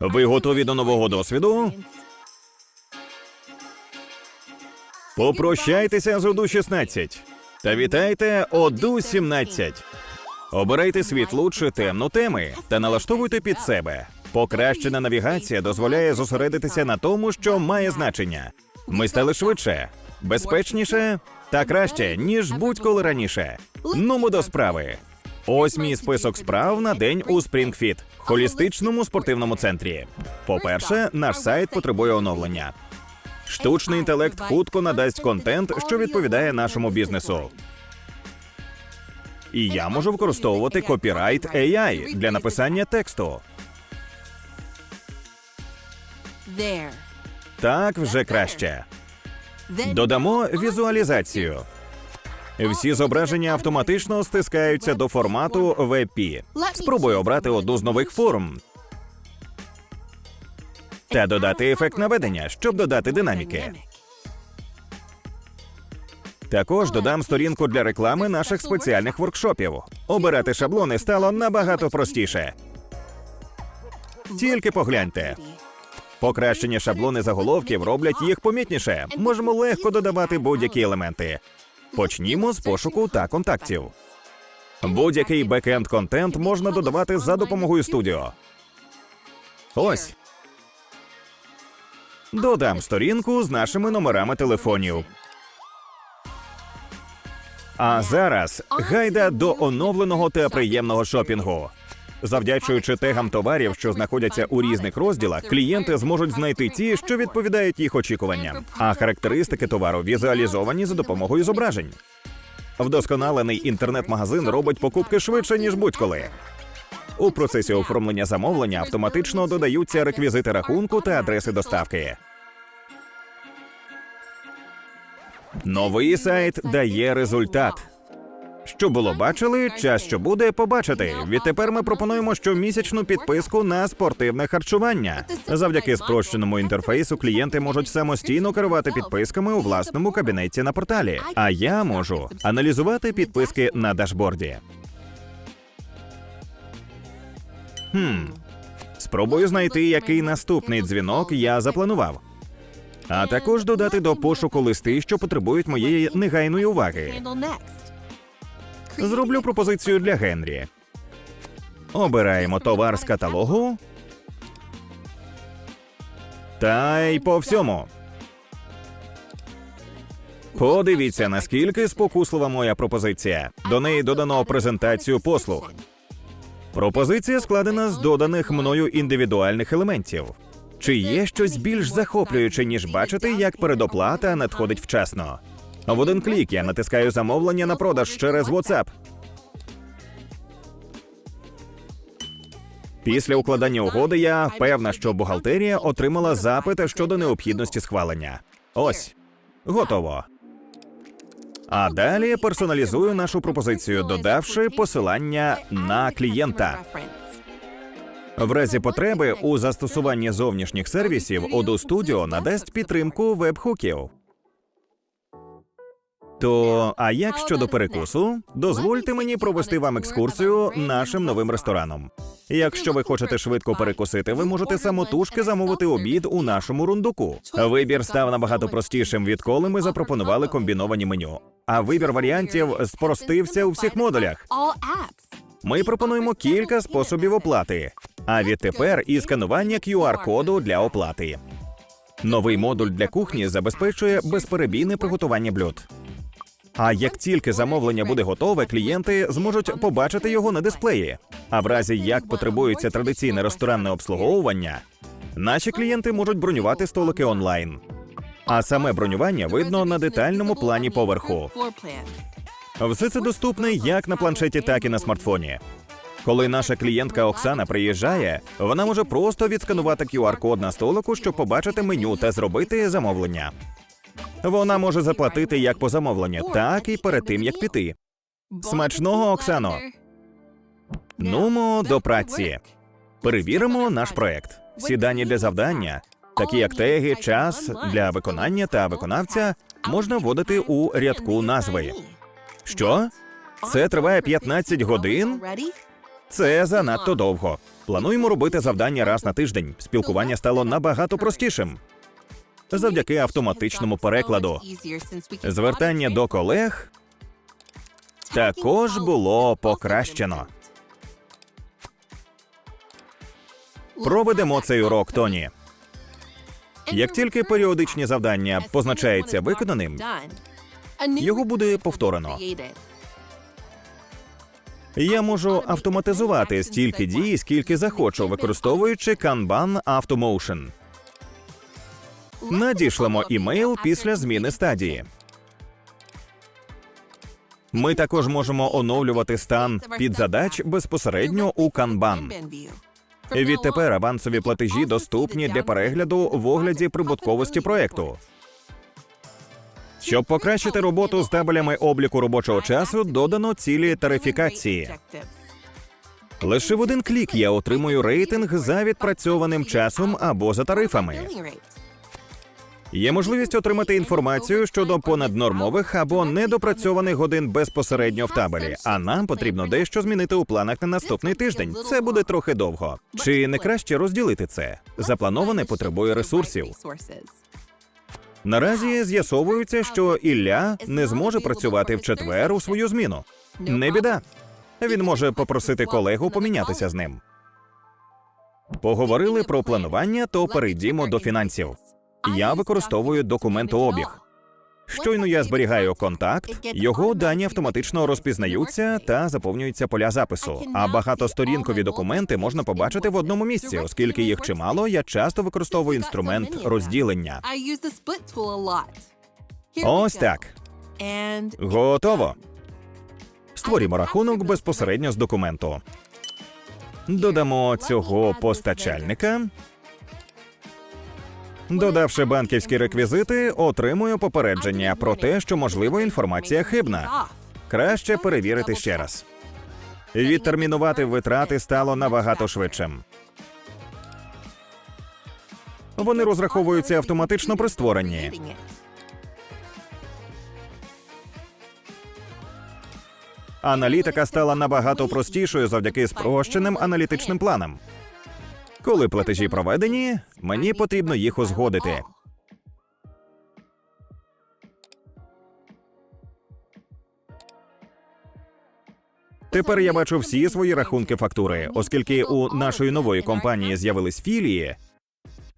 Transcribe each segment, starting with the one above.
Ви готові до нового досвіду? Попрощайтеся з оду 16 та вітайте оду 17. Обирайте світлу чи темну теми та налаштовуйте під себе. Покращена навігація дозволяє зосередитися на тому, що має значення. Ми стали швидше, безпечніше та краще, ніж будь-коли раніше. Нумо до справи. Ось мій список справ на день у Спрінгфіт, холістичному спортивному центрі. По-перше, наш сайт потребує оновлення. Штучний інтелект хутко надасть контент, що відповідає нашому бізнесу. І я можу використовувати копірайт AI для написання тексту. Так вже краще. Додамо візуалізацію. Всі зображення автоматично стискаються до формату WebP. Спробуй обрати одну з нових форм. Та додати ефект наведення, щоб додати динаміки. Також додам сторінку для реклами наших спеціальних воркшопів. Обирати шаблони стало набагато простіше. Тільки погляньте. Покращені шаблони заголовків роблять їх помітніше. Можемо легко додавати будь-які елементи. Почнімо з пошуку та контактів. Будь-який бекенд контент можна додавати за допомогою студіо. Ось. Додам сторінку з нашими номерами телефонів. А зараз гайда до оновленого та приємного шопінгу. Завдячуючи тегам товарів, що знаходяться у різних розділах, клієнти зможуть знайти ті, що відповідають їх очікуванням, а характеристики товару візуалізовані за допомогою зображень. Вдосконалений інтернет-магазин робить покупки швидше ніж будь-коли. У процесі оформлення замовлення автоматично додаються реквізити рахунку та адреси доставки. Новий сайт дає результат. Що було бачили, час що буде побачити. Відтепер ми пропонуємо щомісячну підписку на спортивне харчування. Завдяки спрощеному інтерфейсу клієнти можуть самостійно керувати підписками у власному кабінеті на порталі. А я можу аналізувати підписки на дашборді. Хм. Спробую знайти, який наступний дзвінок я запланував. А також додати до пошуку листи, що потребують моєї негайної уваги. Зроблю пропозицію для Генрі. Обираємо товар з каталогу. Та й по всьому. Подивіться, наскільки спокуслива моя пропозиція. До неї додано презентацію послуг. Пропозиція складена з доданих мною індивідуальних елементів. Чи є щось більш захоплююче, ніж бачити, як передоплата надходить вчасно? В один клік я натискаю замовлення на продаж через WhatsApp. Після укладання угоди я певна, що бухгалтерія отримала запит щодо необхідності схвалення. Ось готово. А далі персоналізую нашу пропозицію, додавши посилання на клієнта. В разі потреби у застосуванні зовнішніх сервісів Odoo Studio надасть підтримку веб-хуків. То, а як щодо перекусу, дозвольте мені провести вам екскурсію нашим новим рестораном. Якщо ви хочете швидко перекусити, ви можете самотужки замовити обід у нашому рундуку. Вибір став набагато простішим, відколи ми запропонували комбіновані меню. А вибір варіантів спростився у всіх модулях. Ми пропонуємо кілька способів оплати. А відтепер і сканування QR-коду для оплати. Новий модуль для кухні забезпечує безперебійне приготування блюд. А як тільки замовлення буде готове, клієнти зможуть побачити його на дисплеї. А в разі як потребується традиційне ресторанне обслуговування, наші клієнти можуть бронювати столики онлайн. А саме бронювання видно на детальному плані поверху. Все це доступне як на планшеті, так і на смартфоні. Коли наша клієнтка Оксана приїжджає, вона може просто відсканувати QR-код на столику, щоб побачити меню та зробити замовлення. Вона може заплатити як по замовленню, так і перед тим як піти. Смачного, Оксано! Нумо до праці. Перевіримо наш проект. Всі дані для завдання, такі як теги, час для виконання та виконавця, можна вводити у рядку назви. Що? Це триває 15 годин? Це занадто довго. Плануємо робити завдання раз на тиждень. Спілкування стало набагато простішим. Завдяки автоматичному перекладу. Звертання до колег також було покращено. Проведемо цей урок, Тоні. Як тільки періодичні завдання позначаються виконаним, його буде повторено. Я можу автоматизувати стільки дій, скільки захочу, використовуючи Kanban Automotion. Надішлемо імейл після зміни стадії. Ми також можемо оновлювати стан підзадач безпосередньо у Kanban. Відтепер авансові платежі доступні для перегляду в огляді прибутковості проекту. Щоб покращити роботу з табелями обліку робочого часу, додано цілі тарифікації. Лише в один клік я отримую рейтинг за відпрацьованим часом або за тарифами. Є можливість отримати інформацію щодо понаднормових або недопрацьованих годин безпосередньо в табелі. А нам потрібно дещо змінити у планах на наступний тиждень. Це буде трохи довго. Чи не краще розділити це? Заплановане потребує ресурсів. Наразі з'ясовується, що Ілля не зможе працювати в четвер у свою зміну. Не біда. Він може попросити колегу помінятися з ним. Поговорили про планування, то перейдімо до фінансів. Я використовую документообіг. Щойно я зберігаю контакт, його дані автоматично розпізнаються та заповнюються поля запису. А багатосторінкові документи можна побачити в одному місці, оскільки їх чимало. Я часто використовую інструмент розділення. Ось так. Готово. Створімо рахунок безпосередньо з документу. Додамо цього постачальника. Додавши банківські реквізити, отримую попередження про те, що можливо інформація хибна. Краще перевірити ще раз. Відтермінувати витрати стало набагато швидшим. Вони розраховуються автоматично при створенні. Аналітика стала набагато простішою завдяки спрощеним аналітичним планам. Коли платежі проведені, мені потрібно їх узгодити. Тепер я бачу всі свої рахунки фактури, оскільки у нашої нової компанії з'явились філії.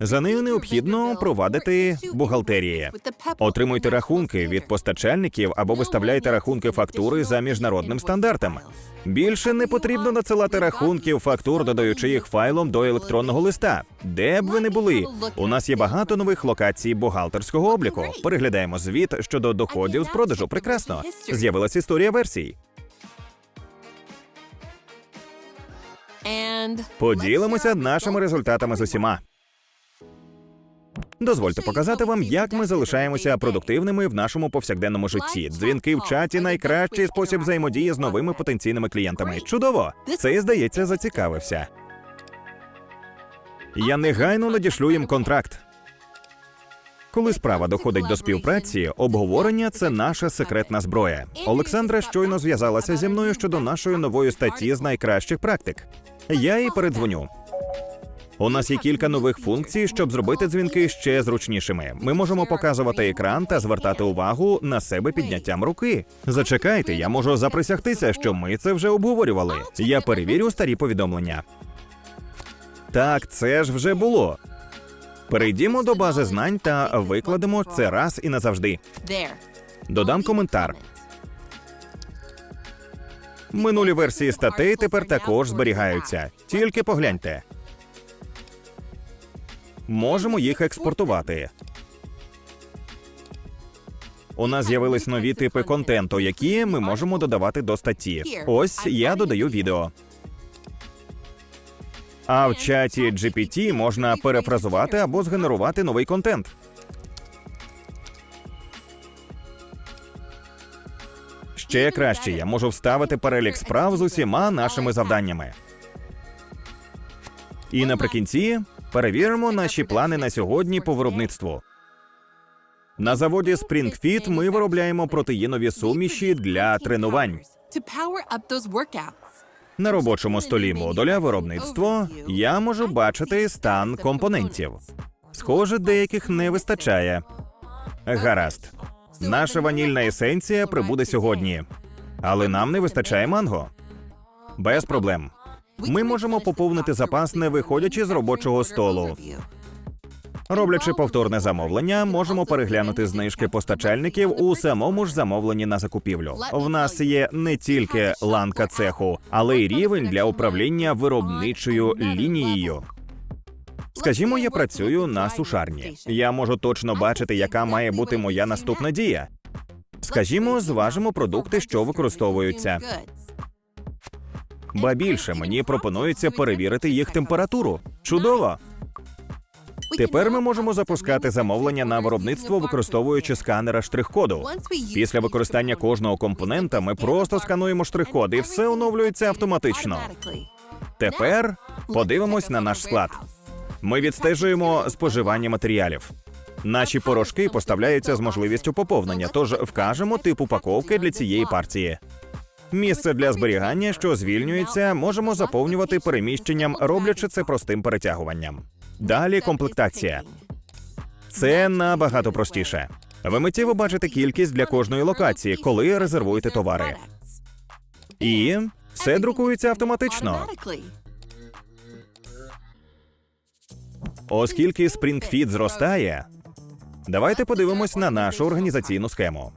За нею необхідно провадити бухгалтерії. Отримуйте рахунки від постачальників або виставляйте рахунки фактури за міжнародним стандартом. Більше не потрібно надсилати рахунків фактур, додаючи їх файлом до електронного листа. Де б ви не були, у нас є багато нових локацій бухгалтерського обліку. Переглядаємо звіт щодо доходів з продажу. Прекрасно. З'явилась історія версій. Поділимося нашими результатами з усіма. Дозвольте показати вам, як ми залишаємося продуктивними в нашому повсякденному житті. Дзвінки в чаті найкращий спосіб взаємодії з новими потенційними клієнтами. Чудово! Цей, здається, зацікавився. Я негайно надішлю їм контракт. Коли справа доходить до співпраці, обговорення це наша секретна зброя. Олександра щойно зв'язалася зі мною щодо нашої нової статті з найкращих практик. Я їй передзвоню. У нас є кілька нових функцій, щоб зробити дзвінки ще зручнішими. Ми можемо показувати екран та звертати увагу на себе підняттям руки. Зачекайте, я можу заприсягтися, що ми це вже обговорювали. Я перевірю старі повідомлення. Так, це ж вже було. Перейдімо до бази знань та викладемо це раз і назавжди. Додам коментар. Минулі версії статей тепер також зберігаються. Тільки погляньте. Можемо їх експортувати. У нас з'явились нові типи контенту, які ми можемо додавати до статті. Ось я додаю відео. А в чаті GPT можна перефразувати або згенерувати новий контент. Ще краще, я можу вставити перелік справ з усіма нашими завданнями. І наприкінці перевіримо наші плани на сьогодні по виробництву. На заводі SpringFit ми виробляємо протеїнові суміші для тренувань. На робочому столі модуля виробництво я можу бачити стан компонентів. Схоже, деяких не вистачає. Гаразд. Наша ванільна есенція прибуде сьогодні, але нам не вистачає манго. Без проблем. Ми можемо поповнити запас, не виходячи з робочого столу. Роблячи повторне замовлення, можемо переглянути знижки постачальників у самому ж замовленні на закупівлю. В нас є не тільки ланка цеху, але й рівень для управління виробничою лінією. Скажімо, я працюю на сушарні. Я можу точно бачити, яка має бути моя наступна дія. Скажімо, зважимо продукти, що використовуються. Ба більше мені пропонується перевірити їх температуру. Чудово! Тепер ми можемо запускати замовлення на виробництво, використовуючи сканера штрих-коду. Після використання кожного компонента ми просто скануємо штрих-код і все оновлюється автоматично. Тепер подивимось на наш склад. Ми відстежуємо споживання матеріалів. Наші порошки поставляються з можливістю поповнення, тож вкажемо тип упаковки для цієї партії. Місце для зберігання, що звільнюється, можемо заповнювати переміщенням, роблячи це простим перетягуванням. Далі комплектація. Це набагато простіше. Ви миттєво бачите кількість для кожної локації, коли резервуєте товари. І все друкується автоматично. Оскільки SpringFeed зростає, давайте подивимось на нашу організаційну схему.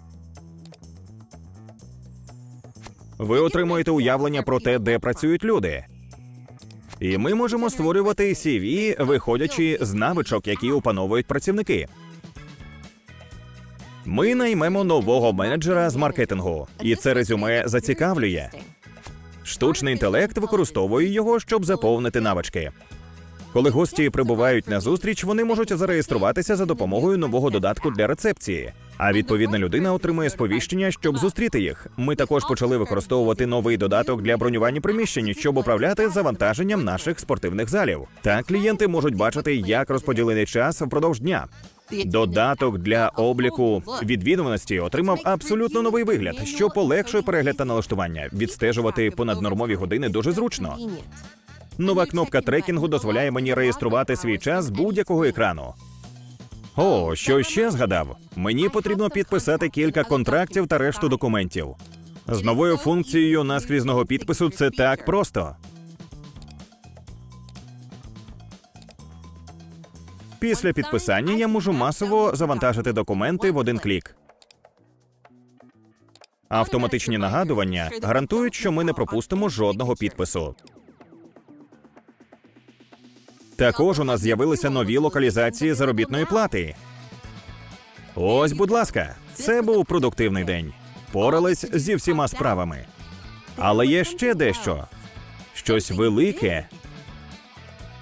Ви отримуєте уявлення про те, де працюють люди. І ми можемо створювати CV, виходячи з навичок, які опановують працівники. Ми наймемо нового менеджера з маркетингу, і це резюме зацікавлює. Штучний інтелект використовує його, щоб заповнити навички. Коли гості прибувають на зустріч, вони можуть зареєструватися за допомогою нового додатку для рецепції. А відповідна людина отримує сповіщення, щоб зустріти їх. Ми також почали використовувати новий додаток для бронювання приміщень, щоб управляти завантаженням наших спортивних залів. Так клієнти можуть бачити, як розподілений час впродовж дня. Додаток для обліку відвідуваності отримав абсолютно новий вигляд, що полегшує перегляд та налаштування. Відстежувати понаднормові години дуже зручно. Нова кнопка трекінгу дозволяє мені реєструвати свій час з будь-якого екрану. О, що ще згадав? Мені потрібно підписати кілька контрактів та решту документів. З новою функцією наскрізного підпису це так просто. Після підписання я можу масово завантажити документи в один клік. Автоматичні нагадування гарантують, що ми не пропустимо жодного підпису. Також у нас з'явилися нові локалізації заробітної плати. Ось, будь ласка, це був продуктивний день. Порались зі всіма справами. Але є ще дещо щось велике.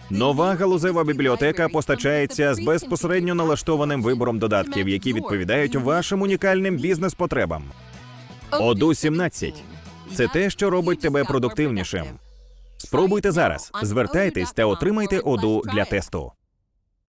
Нова галузева бібліотека постачається з безпосередньо налаштованим вибором додатків, які відповідають вашим унікальним бізнес-потребам. Оду 17 це те, що робить тебе продуктивнішим. Спробуйте зараз. Звертайтесь та отримайте оду для тесту.